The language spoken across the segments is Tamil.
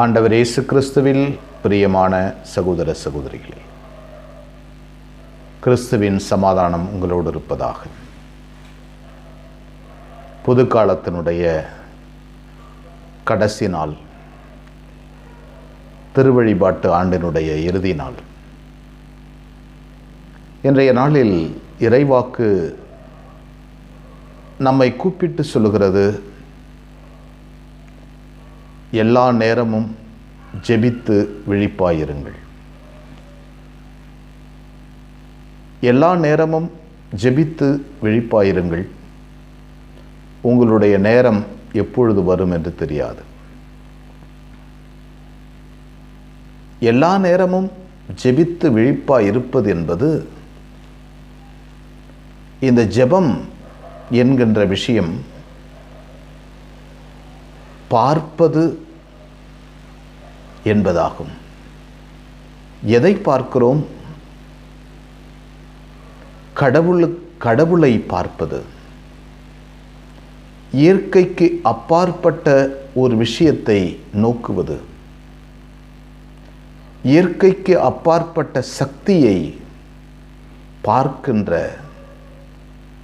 ஆண்டவர் இயேசு கிறிஸ்துவில் பிரியமான சகோதர சகோதரிகளே கிறிஸ்துவின் சமாதானம் உங்களோடு இருப்பதாக புது காலத்தினுடைய கடைசி நாள் திருவழிபாட்டு ஆண்டினுடைய இறுதி நாள். இன்றைய நாளில் இறைவாக்கு நம்மை கூப்பிட்டு சொல்லுகிறது எல்லா நேரமும் ஜெபித்து விழிப்பாயிருங்கள். எல்லா நேரமும் ஜெபித்து விழிப்பாயிருங்கள். உங்களுடைய நேரம் எப்பொழுது வரும் என்று தெரியாது. எல்லா நேரமும் ஜெபித்து விழிப்பாய் இருப்பது என்பது இந்த ஜெபம் என்கின்ற விஷயம் பார்ப்பது என்பதாகும். எதை பார்க்கிறோம்? கடவுளு கடவுளை பார்ப்பது. இயற்கைக்கு அப்பாற்பட்ட ஒரு விஷயத்தை நோக்குவது. இயற்கைக்கு அப்பாற்பட்ட சக்தியை பார்க்கின்ற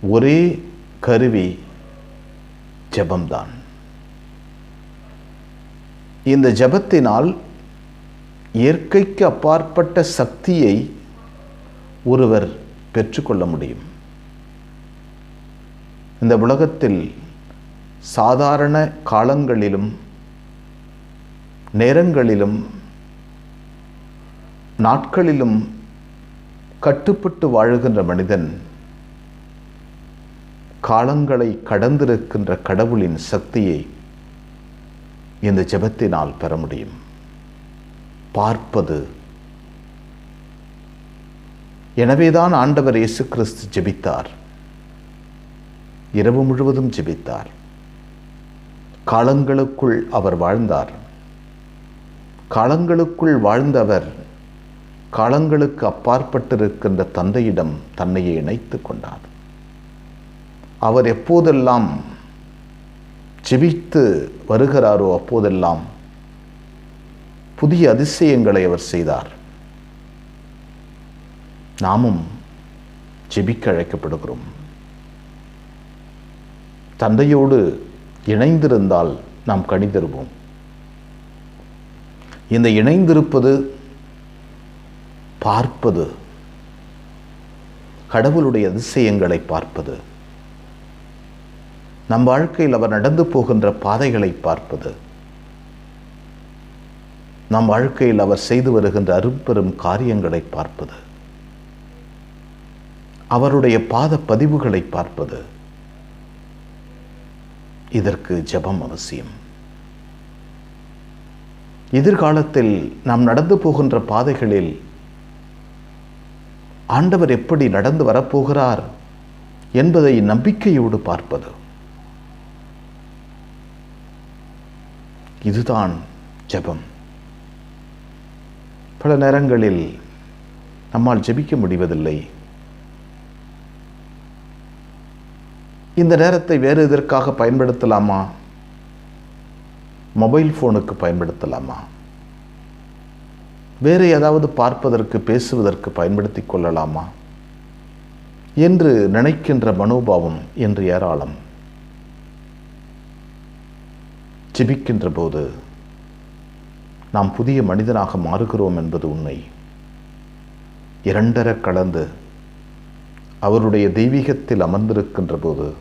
ஒரே கருவி ஜபம்தான். இந்த ஜபத்தினால் இயற்கைக்கு அப்பாற்பட்ட சக்தியை ஒருவர் பெற்றுக்கொள்ள முடியும். இந்த உலகத்தில் சாதாரண காலங்களிலும் நேரங்களிலும் நாட்களிலும் கட்டுப்பட்டு வாழுகின்ற மனிதன் காலங்களை கடந்திருக்கின்ற கடவுளின் சக்தியை இந்த ஜெபத்தினால் பெற முடியும். பார்ப்பது. எனவேதான் ஆண்டவர் இயேசு கிறிஸ்து ஜெபித்தார். இரவு முழுவதும் ஜெபித்தார். காலங்களுக்குள் அவர் வாழ்ந்தார். காலங்களுக்குள் வாழ்ந்தவர் காலங்களுக்கு அப்பாற்பட்டிருக்கின்ற தந்தையிடம் தன்னையே இணைத்து கொண்டார். அவர் எப்போதெல்லாம் ஜெபித்து வருகிறாரோ அப்போதெல்லாம் புதிய அதிசயங்களை அவர் செய்தார். நாமும் ஜெபிக்க அழைக்கப்படுகிறோம். தந்தையோடு இணைந்திருந்தால் நாம் கணிதருவோம் இந்த இணைந்திருப்பது பார்ப்பது கடவுளுடைய அதிசயங்களை பார்ப்பது நம் வாழ்க்கையில் அவர் நடந்து போகின்ற பாதைகளை பார்ப்பது. நம் வாழ்க்கையில் அவர் செய்து வருகின்ற அரும்பெரும் காரியங்களை பார்ப்பது. அவருடைய பாத பதிவுகளை பார்ப்பது. இதற்கு ஜெபம் அவசியம். எதிர்காலத்தில் நாம் நடந்து போகின்ற பாதைகளில் ஆண்டவர் எப்படி நடந்து வரப்போகிறார் என்பதை நம்பிக்கையோடு பார்ப்பது. இதுதான் ஜெபம். பல நேரங்களில் நம்மால் ஜெபிக்க முடிவதில்லை. இந்த நேரத்தை வேறு எதற்காக பயன்படுத்தலாமா? மொபைல் ஃபோனுக்கு பயன்படுத்தலாமா? வேறு ஏதாவது பார்ப்பதற்கு பேசுவதற்கு பயன்படுத்தி கொள்ளலாமா? என்று நினைக்கின்ற மனோபாவம் என்று ஏராளம். ஜெபிக்கின்ற போது நாம் புதிய மனிதனாக மாறுகிறோம் என்பது உண்மை. இரண்டர கலந்து அவருடைய தெய்வீகத்தில் அமர்ந்திருக்கின்ற போது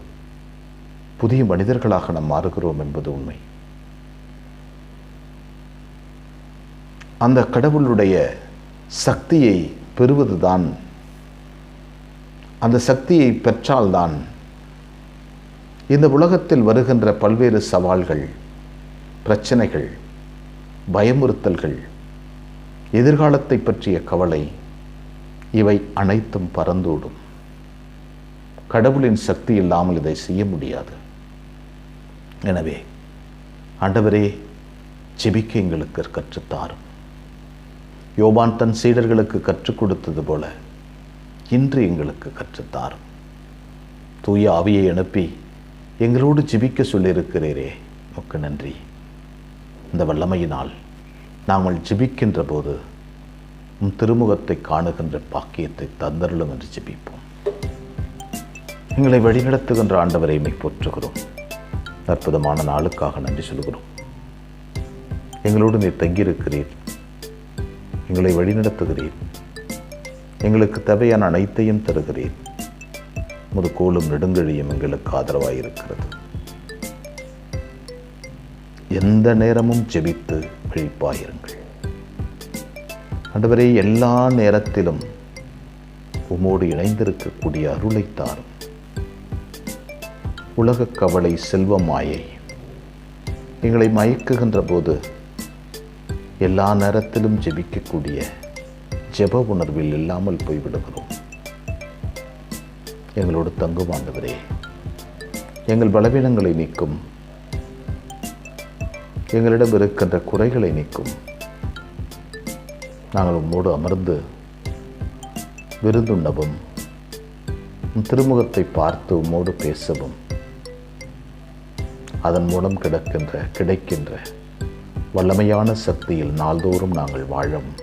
புதிய மனிதர்களாக நாம் மாறுகிறோம் என்பது உண்மை. அந்த கடவுளுடைய சக்தியை பெறுவதுதான் அந்த சக்தியை பெற்றால்தான் இந்த உலகத்தில் வருகின்ற பல்வேறு சவால்கள் பிரச்சனைகள் பயமுறுத்தல்கள் எதிர்காலத்தை பற்றிய கவலை இவை அனைத்தும் பறந்தோடும். கடவுளின் சக்தி இல்லாமல் இதை செய்ய முடியாது. எனவே ஆண்டவரே ஜெபிக்க எங்களுக்கு கற்றுத்தாரும் யோபான் தன் சீடர்களுக்கு கற்றுக் கொடுத்தது போல இன்று எங்களுக்கு கற்றுத்தாரும் தூய ஆவியை அனுப்பி எங்களோடு ஜெபிக்க சொல்லியிருக்கிறீரே. உமக்கு நன்றி. இந்த வல்லமையினால் நாங்கள் ஜிபிக்கின்ற போது உம் திருமுகத்தை காணுகின்ற பாக்கியத்தை தந்தருளும் என்று ஜிபிப்போம். எங்களை வழிநடத்துகின்ற ஆண்டவரை மை போற்றுகிறோம். அற்புதமான நாளுக்காக நன்றி சொல்கிறோம். எங்களோடு நீர் தங்கியிருக்கிறீர். எங்களை வழிநடத்துகிறீர். எங்களுக்கு தேவையான அனைத்தையும் தருகிறீர். முது கோலும் நெடுங்கழியும் எங்களுக்கு ஆதரவாக இருக்கிறது எந்த நேரமும் ஜெபித்து விழிப்பாயிருங்கள் ஆண்டவரே எல்லா நேரத்திலும் உமோடு இணைந்திருக்கக்கூடிய அருளை தாரும். உலக கவலை செல்வமாயை எங்களை மயக்குகின்ற போது எல்லா நேரத்திலும் ஜெபிக்கக்கூடிய ஜெப உணர்வில் இல்லாமல் போய்விடுகிறோம். எங்களோடு தங்கும் ஆண்டவரே. எங்கள் பலவீனங்களை நீக்கும் எங்களிடம் இருக்கின்ற குறைகளை நீக்கும். நாங்கள் உம்மோடு அமர்ந்து விருந்துண்ணவும் திருமுகத்தை பார்த்து உம்மோடு பேசவும் அதன் மூலம் கிடக்கின்ற கிடைக்கின்ற வல்லமையான சக்தியில் நாள்தோறும் நாங்கள் வாழவும்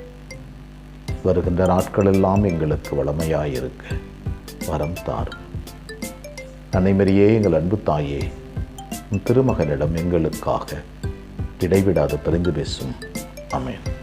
வருகின்ற நாட்களெல்லாம் எங்களுக்கு வளமையாயிருக்க வரம் தாரும் அனைமரியே எங்கள் அன்பு தாயே திருமகனிடம் எங்களுக்காக இடைவிடாது பரிந்து பேசும். அமேன்